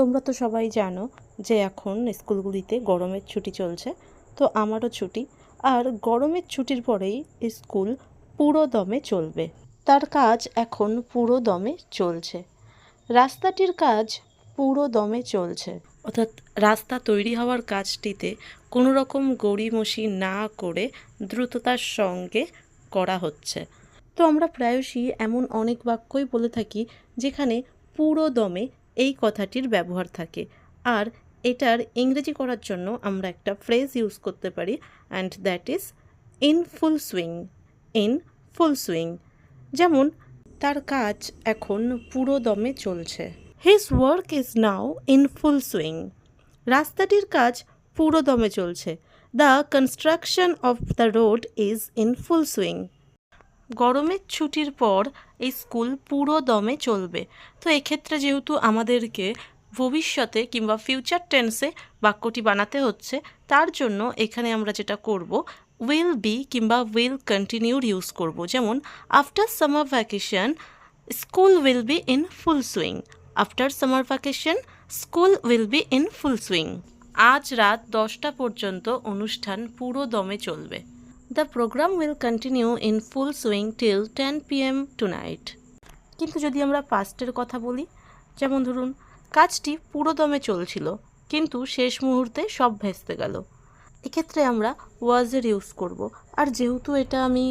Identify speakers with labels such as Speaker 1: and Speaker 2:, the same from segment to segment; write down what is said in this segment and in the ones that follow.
Speaker 1: তোমরা তো সবাই জানো যে এখন স্কুলগুলিতে গরমের ছুটি চলছে, তো আমারও ছুটি। আর গরমের ছুটির পরেই স্কুল পুরো দমে চলবে। তার কাজ এখন পুরো দমে চলছে। রাস্তাটির কাজ পুরো দমে চলছে। অর্থাৎ রাস্তা তৈরি হওয়ার কাজটিতে কোনো রকম গড়িমসি না করে দ্রুততার সঙ্গে করা হচ্ছে। তো আমরা প্রায়শই এমন অনেক বাক্যই বলে থাকি যেখানে পুরো দমে এই কথাটির ব্যবহার থাকে। আর এটার ইংরেজি করার জন্য আমরা একটা ফ্রেজ ইউজ করতে পারি and that is in full swing in full swing যেমন, তার কাজ এখন পুরো দমে চলছে। His work is now in full swing রাস্তাটির কাজ পুরো দমে চলছে। The construction of the road is in full swing গরমের ছুটির পর এই স্কুল পুরো দমে চলবে। তো এক্ষেত্রে যেহেতু আমাদেরকে ভবিষ্যতে কিংবা ফিউচার টেন্সে বাক্যটি বানাতে হচ্ছে, তার জন্য এখানে আমরা যেটা করব উইল বি কিংবা উইল কন্টিনিউড ইউজ করব। যেমন after summer vacation school will be in full swing after summer vacation school will be in full swing আজ রাত দশটা পর্যন্ত অনুষ্ঠান পুরো দমে চলবে। The programme will continue in full swing till ten P M tonight কিন্তু যদি আমরা পাস্টের কথা বলি, যেমন ধরুন, কাজটি পুরো দমে চলছিল, কিন্তু শেষ মুহূর্তে সব ভেস্তে গেল। এক্ষেত্রে আমরা ওয়াজের ইউজ করব। আর যেহেতু এটা আমি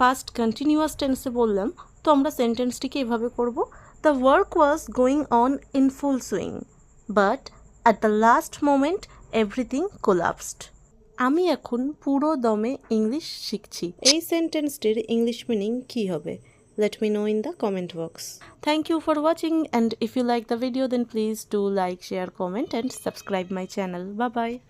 Speaker 1: পাস্ট কন্টিনিউয়াস টেন্সে বললাম, তো আমরা সেন্টেন্সটিকে এভাবে করব। The work was going on in full swing but at the last moment everything collapsed আমি এখন পুরো দমে ইংলিশ শিখছি। এই সেন্টেন্সটির ইংলিশ মিনিং কি হবে? Let me know in the comment box thank you for watching and if you like the video then please do like share comment and subscribe my channel বা by